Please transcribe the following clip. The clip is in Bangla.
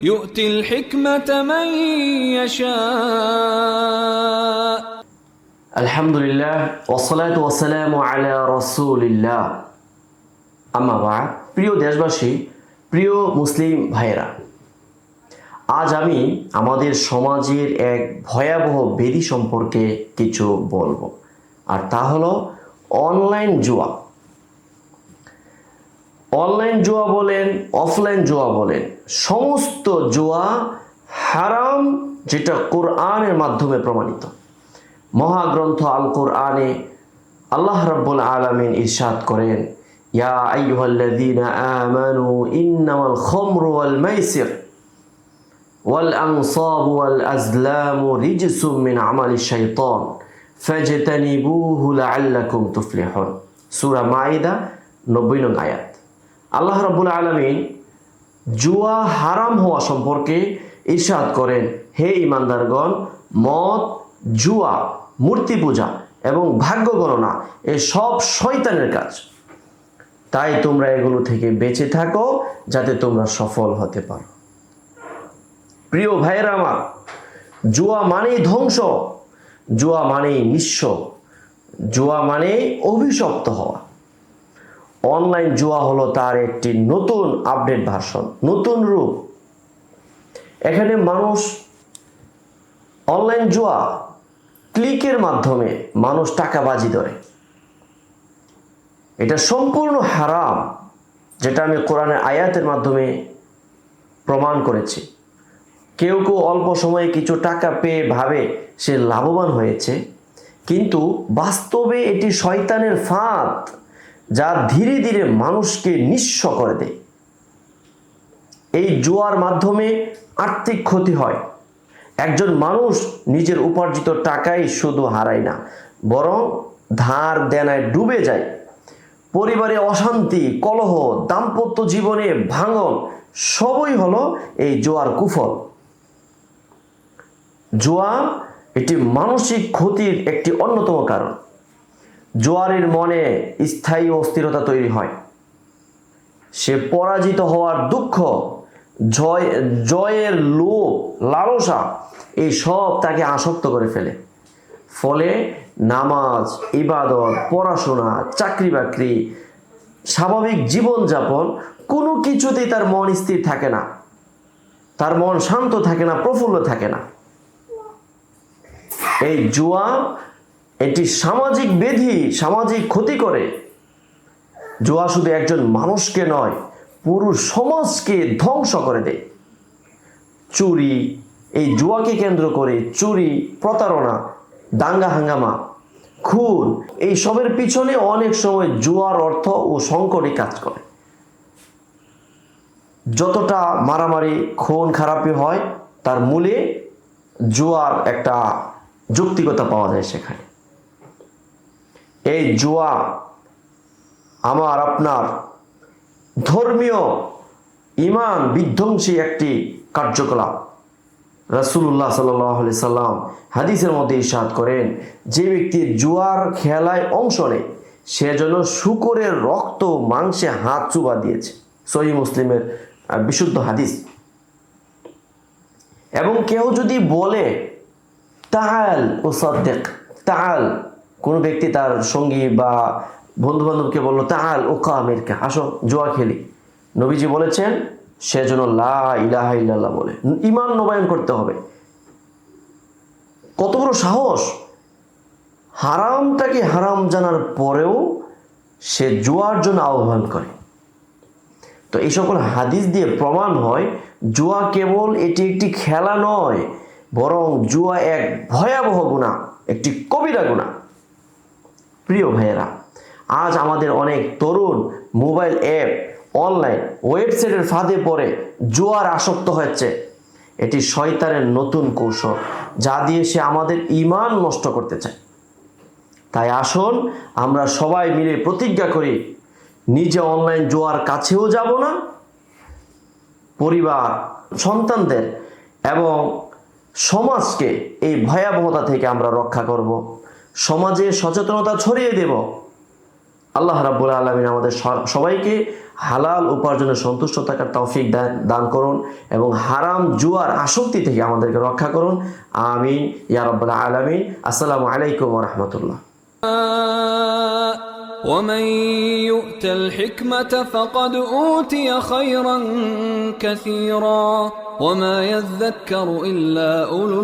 يؤتي الحكمة من يشاء আলহামদুলিল্লাহ ওসলাত ওসালাম আলা রসুলিল্লাহ আমাবাদ প্রিয় দেশবাসী প্রিয় মুসলিম ভাইয়েরা আজ আমি আমাদের সমাজের এক ভয়াবহ বেদি সম্পর্কে কিছু বলবো আর তা হলো অনলাইন জুয়া অনলাইন জুয়া বলেন অফলাইন জুয়া বলেন, সমস্ত জুয়া হারাম যেটা কোরআনের মাধ্যমে প্রমাণিত। মহাগ্রন্থ আল কোরআনে আল্লাহ রাব্বুল আলামিন ইরশাদ করেন, ইয়া ওয়াল ওয়াল আনসাবু ওয়াল আজলামু রিজসুম আমালিশ শাইতান, ফাজতানিবুহু লাআল্লাকুম তুফলিহুন। সূরা মাইদা 90 নং আয়াত। আল্লাহ রাব্বুল আলামিন জুয়া হারাম হওয়া সম্পর্কে ইরশাদ করেন। হে ইমানদারগণ মদ, জুয়া, মূর্তি পূজা এবং ভাগ্য গণনা এ সব শয়তানের কাজ। তাই তোমরা এগুলো থেকে বেঁচে থাকো যাতে তোমরা সফল হতে পারো। প্রিয় ভাইয়েরা আমার, জুয়া মানেই ধ্বংস, জুয়া মানেই নিঃস্ব, জুয়া মানেই অভিশপ্ত হওয়া। অনলাইন জুয়া হলো তার একটি নতুন আপডেট ভার্সন, নতুন রূপ। এখানে মানুষ অনলাইন জুয়া ক্লিকের মাধ্যমে মানুষ টাকা বাজি ধরে। এটা সম্পূর্ণ হারাম, যেটা আমি কোরআনের আয়াতের মাধ্যমে প্রমাণ করেছি। কেউ কেউ অল্প সময়ে কিছু টাকা পেয়ে ভাবে সে লাভবান হয়েছে, কিন্তু বাস্তবে এটি শয়তানের ফাঁদ। যা ধীরে ধীরে মানুষকে নিঃস্ব করে দেয়। এই জুয়ার মাধ্যমে আর্থিক ক্ষতি হয়। একজন মানুষ নিজের উপার্জিত টাকাই শুধু হারায় না, বরং ধার দেনায় ডুবে যায়। পরিবারে অশান্তি, কলহ, দাম্পত্য জীবনে ভাঙন, সবই হলো এই জোয়ার কুফল। জোয়া এটি মানসিক ক্ষতির একটি অন্যতম কারণ। জোয়ারের মনে স্থায়ী অস্থিরতা তৈরি হয়। সে পরাজিত হওয়ার দুঃখ, জয়, জয়ের লোভ, লালসা, এই সব তাকে আসক্ত করে ফেলে। ফলে নামাজ, ইবাদত, পড়াশোনা চাকরি বাকরি স্বাভাবিক জীবনযাপন কোনো কিছুতেই তার মন স্থির থাকে না। তার মন শান্ত থাকে না, প্রফুল্ল থাকে না। এই জুয়া এটি সামাজিক বেধি, সামাজিক ক্ষতি করে। জুয়া শুধু একজন মানুষকে নয় পুরো সমাজকে ধ্বংস করে দেয়। চুরি, এই জুয়াকে কেন্দ্র করে চুরি, প্রতারণা, দাঙ্গা হাঙ্গামা, খুন, এই সবের পিছনে অনেক সময় জুয়ার অর্থ ও সংকটই কাজ করে। যতটা মারামারি, খুন খারাপি হয়, তার মূলে জুয়ার একটা যৌক্তিকতা পাওয়া যায় সেখানে। এই জুয়া আমার, আপনার ধর্মীয় ইমান বিধ্বংসী একটি কার্যকলাপ। রাসুল্লাহ সাল্লি সাল্লাম হাদিসের মধ্যে ইসাদ করেন, যে ব্যক্তি জুয়ার খেলায় অংশ নেয়, সে যেন শুকরের রক্ত মাংসে হাত চুবা দিয়েছে। সহি মুসলিমের বিশুদ্ধ হাদিস। এবং কেউ যদি বলে তাল ও সদ্দেক তাল কোনো ব্যক্তি তার সঙ্গী বা বন্ধু বান্ধবকে বলল তাল ও কামেরকে আসো, জোয়া খেলি। নবীজি বলেছেন, সে যেন লা ইলাহা ইল্লাল্লাহ বলে। ইমান নবায়ন করতে হবে। কত বড় সাহস! হারামটাকে হারাম জানার পরেও সে জুয়ার জন্য আহ্বান করে। তো এই সকল হাদিস দিয়ে প্রমাণ হয়, জুয়া কেবল এটি একটি খেলা নয়, বরং জুয়া এক ভয়াবহ গুণা, একটি কবিরা গুণা। প্রিয় ভাইয়েরা, আজ আমাদের অনেক তরুণ মোবাইল অ্যাপ, অনলাইন ওয়েবসাইটের ফাঁদে পড়ে জুয়ার আসক্ত হচ্ছে। এটি শয়তানের নতুন কৌশল, যা দিয়ে সে আমাদের ইমান নষ্ট করতে চায়। তাই আসুন, আমরা সবাই মিলে প্রতিজ্ঞা করি, নিজে অনলাইন জোয়ার কাছেও যাব না। পরিবার, সন্তানদের এবং সমাজকে এই ভয়াবহতা থেকে আমরা রক্ষা করব। সমাজে সচেতনতা ছড়িয়ে দেব আল্লাহ রাব্বুল আলমিন আমাদের স- সবাইকে হালাল উপার্জনের সন্তুষ্ট থাকার তৌফিক দান দান করুন এবং হারাম জুয়ার আসক্তি থেকে আমাদেরকে রক্ষা করুন আমিন ইয়া রব্বুল আলমিন আসসালামু আলাইকুম রহমতুল্লাহ ومن يؤت الحكمة فقد أوتي خيرا كثيرا وما يذكر إلا أولو